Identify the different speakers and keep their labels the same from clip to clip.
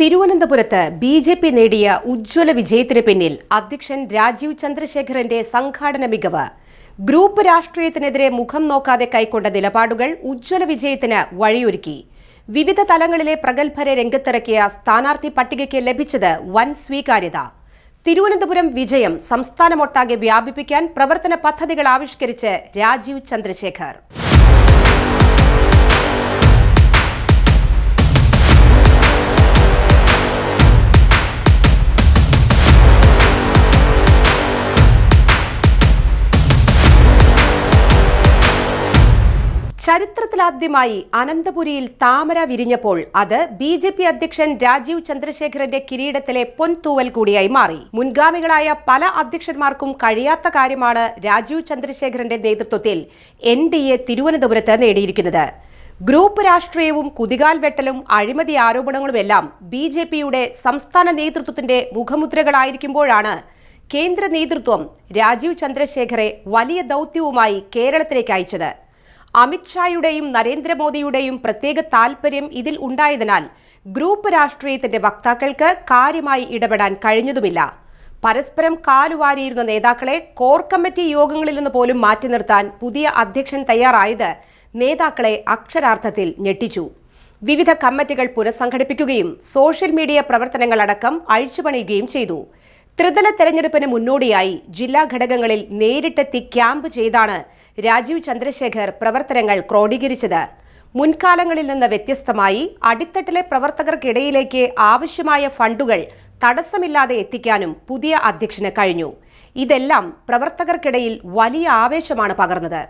Speaker 1: തിരുവനന്തപുരത്ത് B J P നേടിയ ഉജ്ജ്വല വിജയത്തിന് പിന്നിൽ അധ്യക്ഷൻ രാജീവ് ചന്ദ്രശേഖരന്റെ സംഘാടന മികവ്. ഗ്രൂപ്പ് രാഷ്ട്രീയത്തിനെതിരെ മുഖം നോക്കാതെ കൈക്കൊണ്ട നിലപാടുകൾ ഉജ്ജ്വല വിജയത്തിന് വഴിയൊരുക്കി. വിവിധ തലങ്ങളിലെ പ്രഗത്ഭരെ രംഗത്തിറക്കിയ സ്ഥാനാർത്ഥി പട്ടികയ്ക്ക് ലഭിച്ചത് വൻ സ്വീകാര്യത. തിരുവനന്തപുരം വിജയം സംസ്ഥാനമൊട്ടാകെ വ്യാപിപ്പിക്കാൻ പ്രവർത്തന പദ്ധതികൾ ആവിഷ്കരിച്ച് രാജീവ് ചന്ദ്രശേഖർ. ചരിത്രത്തിലാദ്യമായി അനന്തപുരിയിൽ താമര വിരിഞ്ഞപ്പോൾ അത് ബി ജെ പി അധ്യക്ഷൻ രാജീവ് ചന്ദ്രശേഖരന്റെ കിരീടത്തിലെ പൊൻതൂവൽ കൂടിയായി മാറി. മുൻഗാമികളായ പല അധ്യക്ഷന്മാർക്കും കഴിയാത്ത കാര്യമാണ് രാജീവ് ചന്ദ്രശേഖരന്റെ നേതൃത്വത്തിൽ എൻ ഡി എ തിരുവനന്തപുരത്ത് നേടിയിരിക്കുന്നത്. ഗ്രൂപ്പ് രാഷ്ട്രീയവും കുതികാൽ വെട്ടലും അഴിമതി ആരോപണങ്ങളുമെല്ലാം ബി ജെ പിയുടെ സംസ്ഥാന നേതൃത്വത്തിന്റെ മുഖമുദ്രകളായിരിക്കുമ്പോഴാണ് കേന്ദ്ര നേതൃത്വം രാജീവ് ചന്ദ്രശേഖരെ വലിയ ദൗത്യവുമായി കേരളത്തിലേക്ക് അയച്ചത്. അമിത്ഷായുടെയും നരേന്ദ്രമോദിയുടെയും പ്രത്യേക താൽപര്യം ഇതിൽ ഉണ്ടായതിനാൽ ഗ്രൂപ്പ് രാഷ്ട്രീയത്തിന്റെ വക്താക്കൾക്ക് കാര്യമായി ഇടപെടാൻ കഴിഞ്ഞതുമില്ല. പരസ്പരം കാലുവാരിയിരുന്ന നേതാക്കളെ കോർ കമ്മിറ്റി യോഗങ്ങളിൽ നിന്ന് പോലും മാറ്റി നിർത്താൻ പുതിയ അധ്യക്ഷൻ തയ്യാറായത് നേതാക്കളെ അക്ഷരാർത്ഥത്തിൽ ഞെട്ടിച്ചു. വിവിധ കമ്മിറ്റികൾ പുനഃസംഘടിപ്പിക്കുകയും സോഷ്യൽ മീഡിയ പ്രവർത്തനങ്ങളടക്കം അഴിച്ചുപണിയുകയും ചെയ്തു. ത്രിതല തെരഞ്ഞെടുപ്പിന് മുന്നോടിയായി ജില്ലാ ഘടകങ്ങളിൽ നേരിട്ടെത്തി ക്യാമ്പ് ചെയ്താണ് രാജീവ് ചന്ദ്രശേഖർ പ്രവർത്തനങ്ങൾ ക്രോഡീകരിച്ചത്. മുൻകാലങ്ങളിൽ നിന്ന് വ്യത്യസ്തമായി അടിത്തട്ടിലെ പ്രവർത്തകർക്കിടയിലേക്ക് ആവശ്യമായ ഫണ്ടുകൾ തടസ്സമില്ലാതെ എത്തിക്കാനും പുതിയ അധ്യക്ഷന് കഴിഞ്ഞു. ഇതെല്ലാം പ്രവർത്തകർക്കിടയിൽ വലിയ ആവേശമാണ് പകർന്നത്.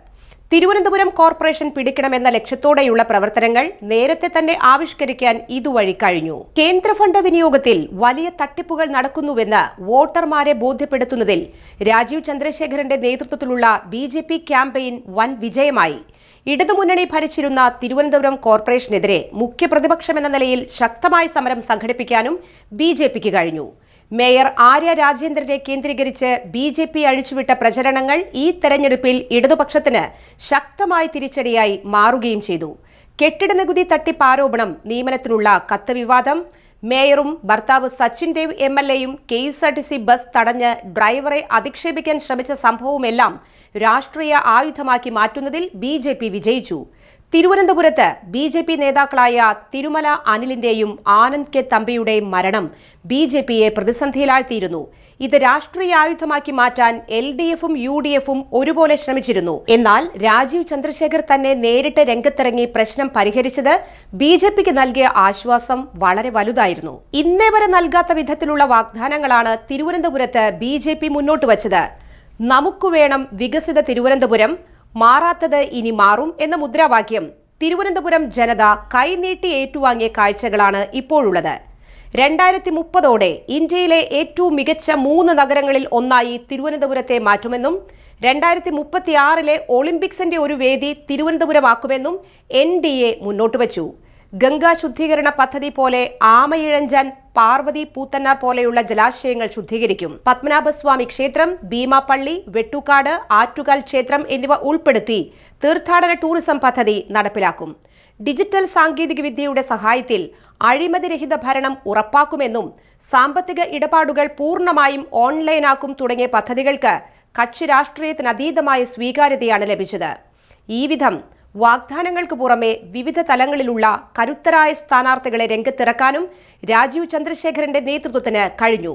Speaker 1: തിരുവനന്തപുരം കോർപ്പറേഷൻ പിടിക്കണമെന്ന ലക്ഷ്യത്തോടെയുള്ള പ്രവർത്തനങ്ങൾ നേരത്തെ തന്നെ ആവിഷ്കരിക്കാൻ ഇതുവഴി കഴിഞ്ഞു. കേന്ദ്ര ഫണ്ട് വിനിയോഗത്തിൽ വലിയ തട്ടിപ്പുകൾ നടക്കുന്നുവെന്ന് വോട്ടർമാരെ ബോധ്യപ്പെടുത്തുന്നതിൽ രാജീവ് ചന്ദ്രശേഖരന്റെ നേതൃത്വത്തിലുള്ള ബി ജെ പി ക്യാമ്പയിൻ വൻ വിജയമായി. ഇടതുമുന്നണി ഭരിച്ചിരുന്ന തിരുവനന്തപുരം കോർപ്പറേഷനെതിരെ മുഖ്യപ്രതിപക്ഷമെന്ന നിലയിൽ ശക്തമായ സമരം സംഘടിപ്പിക്കാനും ബി കഴിഞ്ഞു. മേയർ ആര്യ രാജേന്ദ്രനെ കേന്ദ്രീകരിച്ച് ബി ജെ പി അഴിച്ചുവിട്ട പ്രചരണങ്ങൾ ഈ തെരഞ്ഞെടുപ്പിൽ ഇടതുപക്ഷത്തിന് ശക്തമായ തിരിച്ചടിയായി മാറുകയും ചെയ്തു. കെട്ടിട നികുതി തട്ടിപ്പ് ആരോപണം നിയമനത്തിനുള്ള കത്ത് വിവാദം മേയറും ഭർത്താവ് സച്ചിൻ ദേവ് എം എൽ എയും K S R T C bus തടഞ്ഞ് ഡ്രൈവറെ അധിക്ഷേപിക്കാൻ ശ്രമിച്ച സംഭവമെല്ലാം രാഷ്ട്രീയ ആയുധമാക്കി മാറ്റുന്നതിൽ ബി ജെ പി വിജയിച്ചു. തിരുവനന്തപുരത്ത് ബി ജെ പി നേതാക്കളായ തിരുമല അനിലിന്റെയും ആനന്ദ് കെ തമ്പിയുടെയും മരണം ബി ജെ പിയെ പ്രതിസന്ധിയിലാഴ്ത്തിയിരുന്നു. ഇത് രാഷ്ട്രീയ ആയുധമാക്കി മാറ്റാൻ എൽ ഡി എഫും യു ഡി എഫും ഒരുപോലെ ശ്രമിച്ചിരുന്നു. എന്നാൽ രാജീവ് ചന്ദ്രശേഖർ തന്നെ നേരിട്ട് രംഗത്തിറങ്ങി പ്രശ്നം പരിഹരിച്ചത് ബി ജെ പിക്ക് നൽകിയ ആശ്വാസം വളരെ വലുതായിരുന്നു. ഇന്നേ വരെ നൽകാത്ത വിധത്തിലുള്ള വാഗ്ദാനങ്ങളാണ് തിരുവനന്തപുരത്ത് ബി ജെ പി മുന്നോട്ട് വച്ചത്. നമുക്ക് വേണം വികസിത തിരുവനന്തപുരം മാറാത്തത് ഇനി മാറും എന്ന മുദ്രാവാക്യം തിരുവനന്തപുരം ജനത കൈനീട്ടി ഏറ്റുവാങ്ങിയ കാഴ്ചകളാണ് ഇപ്പോഴുള്ളത്. രണ്ടായിരത്തി മുപ്പതോടെ ഇന്ത്യയിലെ ഏറ്റവും മികച്ച മൂന്ന് നഗരങ്ങളിൽ ഒന്നായി തിരുവനന്തപുരത്തെ മാറ്റുമെന്നും രണ്ടായിരത്തി മുപ്പത്തിയാറിലെ ഒളിമ്പിക്സിന്റെ ഒരു വേദി തിരുവനന്തപുരമാക്കുമെന്നും എൻ ഡി എ മുന്നോട്ട് വച്ചു ഗംഗാ ശുദ്ധീകരണ പദ്ധതി പോലെ ആമയിഴഞ്ചാൻ പാർവതി പൂത്തന്നാർ പോലെയുള്ള ജലാശയങ്ങൾ ശുദ്ധീകരിക്കും. പത്മനാഭസ്വാമി ക്ഷേത്രം ഭീമാപ്പള്ളി വെട്ടുകാട് ആറ്റുകാൽ ക്ഷേത്രം എന്നിവ ഉൾപ്പെടുത്തി തീർത്ഥാടന ടൂറിസം പദ്ധതി നടപ്പിലാക്കും. ഡിജിറ്റൽ സാങ്കേതിക വിദ്യയുടെ സഹായത്തിൽ അഴിമതിരഹിത ഭരണം ഉറപ്പാക്കുമെന്നും സാമ്പത്തിക ഇടപാടുകൾ പൂർണമായും ഓൺലൈനാക്കും തുടങ്ങിയ പദ്ധതികൾക്ക് കക്ഷി രാഷ്ട്രീയത്തിനതീതമായ സ്വീകാര്യതയാണ് ലഭിച്ചത്. ഈ വിധം വാഗ്ദാനങ്ങൾക്ക് പുറമെ വിവിധ തലങ്ങളിലുള്ള കരുത്തരായ സ്ഥാനാർത്ഥികളെ രംഗത്തിറക്കാനും രാജീവ് ചന്ദ്രശേഖരന്റെ നേതൃത്വത്തിന് കഴിഞ്ഞു.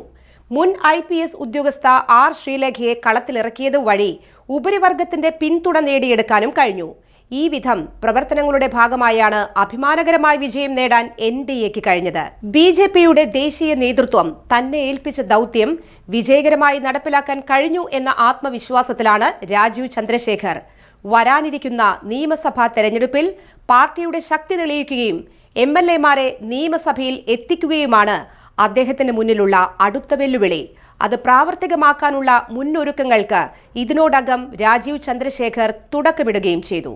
Speaker 1: മുൻ ഐ പി എസ് ഉദ്യോഗസ്ഥ ആർ ശ്രീലേഖയെ കളത്തിലിറക്കിയത് വഴി ഉപരിവർഗത്തിന്റെ പിന്തുണ നേടിയെടുക്കാനും കഴിഞ്ഞു. ഈ വിധം പ്രവർത്തനങ്ങളുടെ ഭാഗമായാണ് അഭിമാനകരമായ വിജയം നേടാൻ എൻ ഡി എക്ക് കഴിഞ്ഞത്. ബി ജെ പിയുടെ ദേശീയ നേതൃത്വം തന്നെ ഏൽപ്പിച്ച ദൗത്യം വിജയകരമായി നടപ്പിലാക്കാൻ കഴിഞ്ഞു എന്ന ആത്മവിശ്വാസത്തിലാണ് രാജീവ് ചന്ദ്രശേഖർ. വരാനിരിക്കുന്ന നിയമസഭാ തെരഞ്ഞെടുപ്പിൽ പാർട്ടിയുടെ ശക്തി തെളിയിക്കുകയും എം എൽ എമാരെ നിയമസഭയിൽ എത്തിക്കുകയുമാണ് അദ്ദേഹത്തിന് മുന്നിലുള്ള അടുത്ത വെല്ലുവിളി. അത് പ്രാവർത്തികമാക്കാനുള്ള മുന്നൊരുക്കങ്ങൾക്ക് ഇതിനോടകം രാജീവ് ചന്ദ്രശേഖർ തുടക്കമിടുകയും ചെയ്തു.